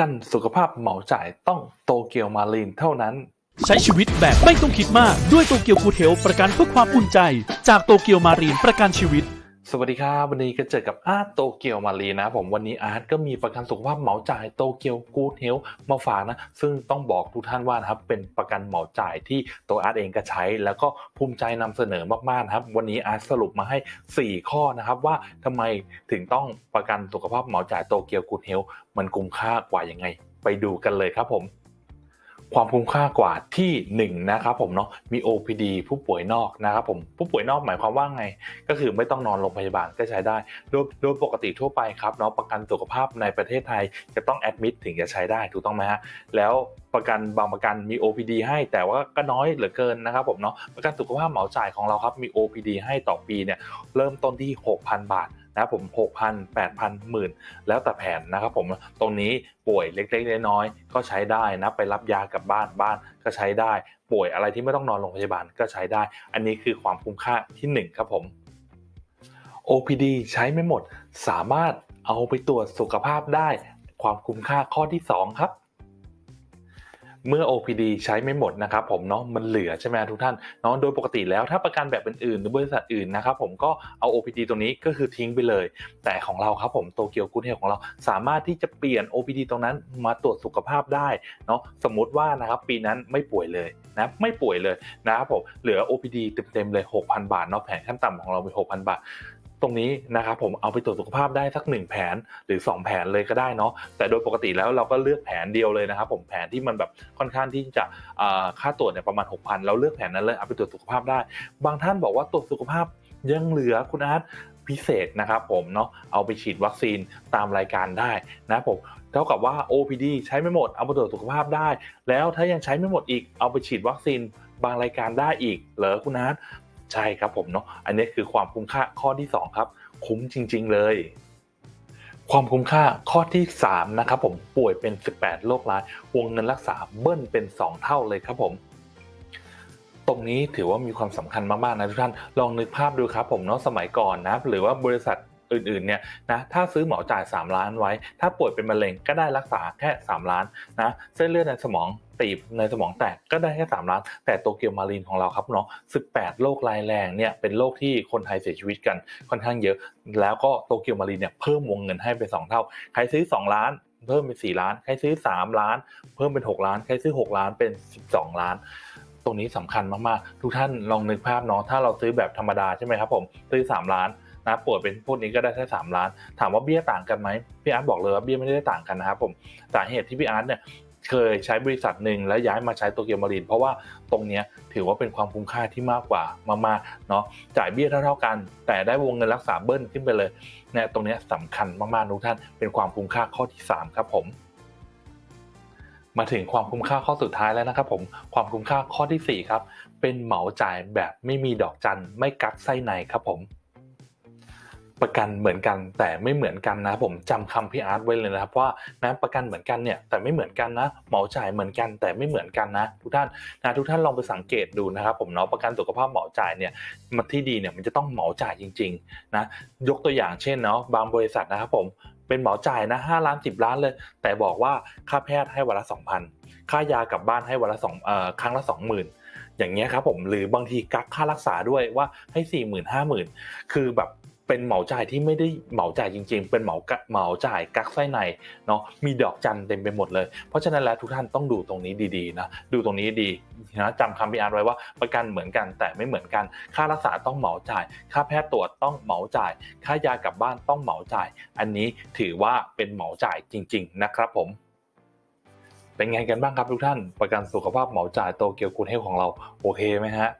กันสุขภาพเหมาจ่ายต้องโตเกียวมารีนเท่านั้น ใช้ชีวิตแบบไม่ต้องคิดมากด้วยโตเกียวกูเทลประกันเพื่อความอุ่นใจ จากโตเกียวมารีนประกันชีวิต สวัสดีครับ วันนี้ก็เจอกับอาร์ตโตเกียวมารีนะผมวันนี้อาร์ตก็มีประกันสุขภาพเหมาจ่ายโตเกียวกูเทลมาฝากนะ ซึ่งต้องบอกทุกท่านว่านะครับเป็นประกันเหมาจ่ายที่ตัวอาร์ตเองก็ใช้ แล้วก็ภูมิใจนำเสนอมากๆนะครับ วันนี้อาร์ตสรุปมาให้ 4 ข้อนะครับว่าทำไมถึงต้องประกันสุขภาพเหมาจ่ายโตเกียวกูเทลมันคุ้มค่ากว่ายังไง ไปดูกันเลยครับผม ความคุ้มค่ากว่าที่1นะครับผมเนาะมี OPD ผู้ป่วยนอกนะครับผมผู้ป่วยนอกหมายความว่าไง ก็คือไม่ต้องนอนโรงพยาบาลก็ใช้ได้ โดยโดยปกติทั่วไปครับเนาะประกันสุขภาพในประเทศไทยจะต้องแอดมิดถึงจะใช้ได้ถูกต้องไหมฮะแล้วประกันบางประกันมี OPD ให้แต่ว่าก็น้อยเหลือเกินนะครับผมเนาะประกันสุขภาพเหมาจ่ายของเราครับมี OPD ให้ต่อปีเนี่ยเริ่มต้นที่ 6,000 บาท นะครับผม6,000 8,000หมื่นแล้วแต่แผนนะครับผมตรงนี้ป่วยเล็กๆน้อยๆก็ใช้ได้นะไปรับยากลับบ้านบ้านก็ใช้ได้ ป่วยอะไรที่ไม่ต้องนอนโรงพยาบาลก็ใช้ได้ อันนี้คือความคุ้มค่าที่1ครับผม OPD ใช้ไม่หมดสามารถเอาไปตรวจสุขภาพได้ ความคุ้มค่าข้อที่ 2 ครับ เมื่อ OPD ใช้ไม่หมดนะครับผมเนาะมันเหลือใช่ไหมทุกท่านเนาะโดยปกติแล้วถ้าประกันแบบอื่นๆหรือบริษัทอื่นนะครับผมก็เอา OPD ตรงนี้ก็คือทิ้งไปเลย แต่ของเราครับผมโตเกียวกูเทลของเราสามารถที่จะเปลี่ยน OPD ตรงนั้นมาตรวจสุขภาพได้เนาะสมมติว่านะครับปีนั้นไม่ป่วยเลยนะไม่ป่วยเลยนะครับผมเหลือ OPD เต็มๆเลย 6,000 บาทเนาะแผนขั้นต่ำของเราเป็น6,000 บาท ตรงนี้นะครับผมเอาไปตรวจสุขภาพได้สัก 1 แผนหรือ 2 แผนเลยก็ได้เนาะแต่โดยปกติแล้วเราก็เลือกแผนเดียวเลยนะครับผมแผนที่มันแบบค่อนข้างที่จะค่าตรวจเนี่ยประมาณ 6,000 เราเลือกแผนนั้นเลยเอาไปตรวจสุขภาพได้ บางท่านบอกว่าตรวจสุขภาพยังเหลือคุณอาร์ตพิเศษนะครับผมเนาะเอาไปฉีดวัคซีนตามรายการได้นะผมเท่ากับว่า OPD ใช้ไม่หมดเอาไปตรวจสุขภาพได้ แล้วถ้ายังใช้ไม่หมดอีกเอาไปฉีดวัคซีนบางรายการได้อีกเหรอคุณอาร์ต ใช่ครับผมเนาะอันนี้คือความคุ้มค่าข้อที่สองครับ คุ้มจริง ๆ เลย ความคุ้มค่าข้อที่ 3 นะครับผมป่วยเป็น 18 โรคร้ายวงเงินรักษาเบิ้ลเป็น 2 เท่าเลยครับผมตรงนี้ถือว่ามีความสำคัญมากๆนะทุกท่านลองนึกภาพดูครับผมเนาะสมัยก่อนนะหรือว่าบริษัท อื่นๆเนี่ยนะถ้าซื้อหมอจ่าย 3 ล้านไว้ ถ้าป่วยเป็นมะเร็งก็ได้รักษาแค่ 3 ล้านนะเส้นเลือดในสมองตีบในสมองแตกก็ได้แค่ 3 ล้าน แต่โตเกียวมารีนของเราครับเนาะ18 โรครายแรงเนี่ยเป็นโรคที่คนไทยเสียชีวิตกันค่อนข้างเยอะ แล้วก็โตเกียวมารีนเนี่ยเพิ่มวงเงินให้เป็น 2 เท่า ใครซื้อ 2 ล้านเพิ่มเป็น 4 ล้าน ใครซื้อ 3 ล้าน เพิ่มเป็น 6 ล้าน ใครซื้อ 6 ล้านเป็น 12 ล้าน ตรงนี้สำคัญมาก ๆ ทุกท่านลองนึกภาพเนาะ ถ้าเราซื้อแบบธรรมดาใช่ไหมครับผม ซื้อ 3 ล้าน นะป่วยเป็นพวกนี้ก็ได้แค่3ล้าน ถามว่าเบี้ยต่างกันไหมพี่อาร์ตบอกเลยว่าเบี้ยไม่ได้ต่างกันนะครับผมสาเหตุที่พี่อาร์ตเนี่ยเคยใช้บริษัทหนึ่งแล้วย้ายมาใช้โตเกียวมารีนเพราะว่าตรงนี้ถือว่าเป็นความคุ้มค่าที่มากกว่ามากๆเนาะจ่ายเบี้ยเท่าๆกัน แต่ได้วงเงินรักษาเบิ้ลขึ้นไปเลยเนี่ยตรงนี้ยสำคัญมากๆทุกท่านเป็นความคุ้มค่าข้อที่สามครับผมมาถึงความคุ้มค่าข้อสุดท้ายแล้วนะครับผมความคุ้มค่าข้อที่สี่ครับ เป็นเหมาจ่ายแบบไม่มีดอกจันไม่กักไส้ในครับผม ประกันเหมือนกันแต่ไม่เหมือนกันนะ ผมจำคำพี่อาร์ตไว้เลยนะครับว่านะประกันเหมือนกันเนี่ยแต่ไม่เหมือนกันนะเหมาจ่ายเหมือนกันแต่ไม่เหมือนกันนะ ทุกท่านนะทุกท่านลองไปสังเกตดูนะครับผมเนาะประกันสุขภาพเหมาจ่ายเนี่ยมันที่ดีเนี่ยมันจะต้องเหมาจ่ายจริงๆนะยกตัวอย่างเช่นเนาะบางบริษัทนะครับผมเป็นเหมาจ่ายนะห้าล้านสิบล้านเลย แต่บอกว่าค่าแพทย์ให้วันละสองพันค่ายากลับบ้านให้วันละสองครั้งละสองหมื่นอย่างเงี้ยครับผมหรือบางทีกักค่ารักษาด้วยว่าให้สี่หมื่นห้าหมื่นคือแบบ เป็นเหมาจ่ายที่ไม่ได้เหมาจ่ายจริง ๆ เป็นเหมาเหมาจ่ายกักไส้ในเนาะมีดอกจันเต็มไปหมดเลย เพราะฉะนั้นแล้วทุกท่านต้องดูตรงนี้ดีๆนะดูตรงนี้ดีนะจำคำพี่อาร์ไว้ว่าประกันเหมือนกันแต่ไม่เหมือนกัน ค่ารักษาต้องเหมาจ่าย ค่าแพทย์ตรวจต้องเหมาจ่าย ค่ายากลับบ้านต้องเหมาจ่าย อันนี้ถือว่าเป็นเหมาจ่ายจริง ๆ นะครับผมเป็นไงกันบ้างครับทุกท่าน ประกันสุขภาพเหมาจ่ายโตเกียวกูเทลของเราโอเคไหมฮะ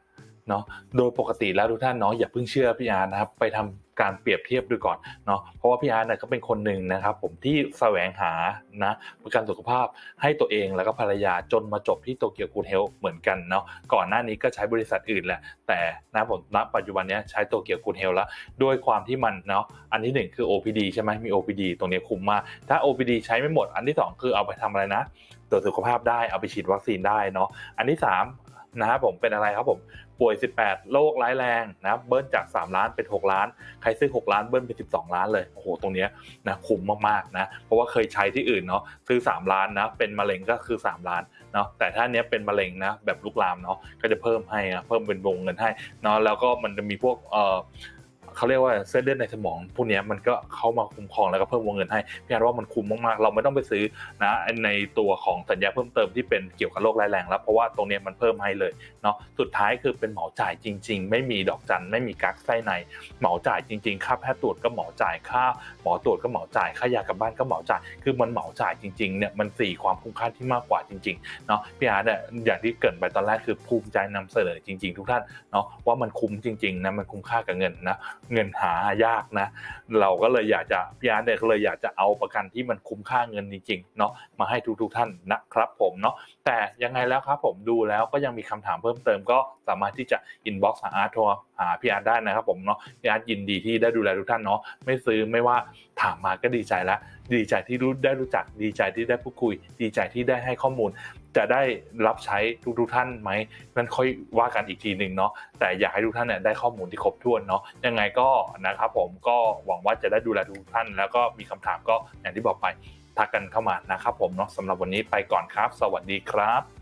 เนาะโดยปกติแล้วทุกท่านเนาะอย่าเพิ่งเชื่อพี่อาร์นะครับไปทำ การเปรียบเทียบดูก่อนเนาะเพราะว่าพี่อาร์ตเนี่ยก็เป็นคนหนึ่งนะครับ ผมที่แสวงหานะประกันสุขภาพให้ตัวเองแล้วก็ภรรยาจนมาจบที่โตเกียวกูเทลเหมือนกันเนาะก่อนหน้านี้ก็ใช้บริษัทอื่นแหละแต่นะผมณปัจจุบันเนี้ยใช้โตเกียวกูเทลแล้วด้วยความที่มันเนาะอันที่หนึ่งคือ OPD ใช่ไหมมี OPD ตรงนี้คุ้มมากถ้า OPD ใช้ไม่หมดอันที่สองคือเอาไปทำอะไรนะตรวจสุขภาพได้เอาไปฉีดวัคซีนได้เนาะอันที่สาม นะครับผมเป็นอะไรครับผมป่วย 18 โรคร้ายแรงนะเบิ้ลจาก 3 ล้านเป็น 6 ล้าน ใครซื้อ 6 ล้านเบิ้ลเป็น 12 ล้านเลยโอ้โหตรงเนี้ยนะคุ้มมากๆนะเพราะว่าเคยใช้ที่อื่นเนาะซื้อ 3 ล้านนะเป็นมะเร็งก็คือ 3 ล้านเนาะแต่ถ้าเนี้ยเป็นมะเร็งนะแบบลุกลามเนาะก็จะเพิ่มให้นะเพิ่มเป็นวงเงินให้เนาะแล้วก็มันจะมีพวกเออ เขาเรียกว่าเส้นเลือดในสมองพวกนี้มันก็เข้ามาคุ้มครองแล้วก็เพิ่มวงเงินให้พี่อาร์ว่ามันคุ้มมากๆ เราไม่ต้องไปซื้อนะในตัวของสัญญาเพิ่มเติมที่เป็นเกี่ยวกับโรคร้ายแรงแล้วเพราะว่าตรงนี้มันเพิ่มให้เลยเนาะสุดท้ายคือเป็นเหมาจ่ายจริง ๆ ไม่มีดอกจันไม่มีกักไส้ในเหมาจ่ายจริง ๆ ค่าแพทย์ตรวจก็เหมาจ่ายค่าหมอตรวจก็เหมาจ่ายค่ายากลับบ้านก็เหมาจ่ายคือมันเหมาจ่ายจริงๆเนี่ยมันสี่ความคุ้มค่าที่มากกว่าจริงๆเนาะพี่อาร์ตเนี่ยอย่างที่เกิดไปตอนแรกคือภูมิใจนำเสนอจริง ๆ ทุกท่านเนาะว่ามันคุ้มจริงๆนะมันคุ้มค่ากับเงินนะเงินหายากนะ เราก็เลยอยากจะพี่อาร์ตเนี่ยก็เลยอยากจะเอาประกันที่มันคุ้มค่าเงินจริงๆเนาะมาให้ทุกๆท่านนะครับผมเนาะแต่ยังไงแล้วครับผมดูแล้วก็ยังมีคำถามเพิ่มเติมก็สามารถที่จะอินบ็อกซ์หาอาร์ตโทรหาพี่อาร์ตได้นะครับผมเนาะพี่อาร์ตยินดีที่ได้ดูแลทุกท่านเนาะไม่ซื้อไม่ว่าถามมาก็ดีใจแล้วดีใจที่รู้ได้รู้จักดีใจที่ได้พูดคุย ดีใจที่ได้ให้ข้อมูล จะได้รับใช้ทุกๆท่านไหมนั่นค่อยว่ากันอีกทีหนึ่งเนาะแต่อยากให้ทุกท่านเนี่ยได้ข้อมูลที่ครบถ้วนเนาะยังไงก็นะครับผมก็หวังว่าจะได้ดูแลทุกท่าน แล้วก็มีคำถามก็อย่างที่บอกไปทักกันเข้ามานะครับผมเนาะสำหรับวันนี้ไปก่อนครับ สวัสดีครับ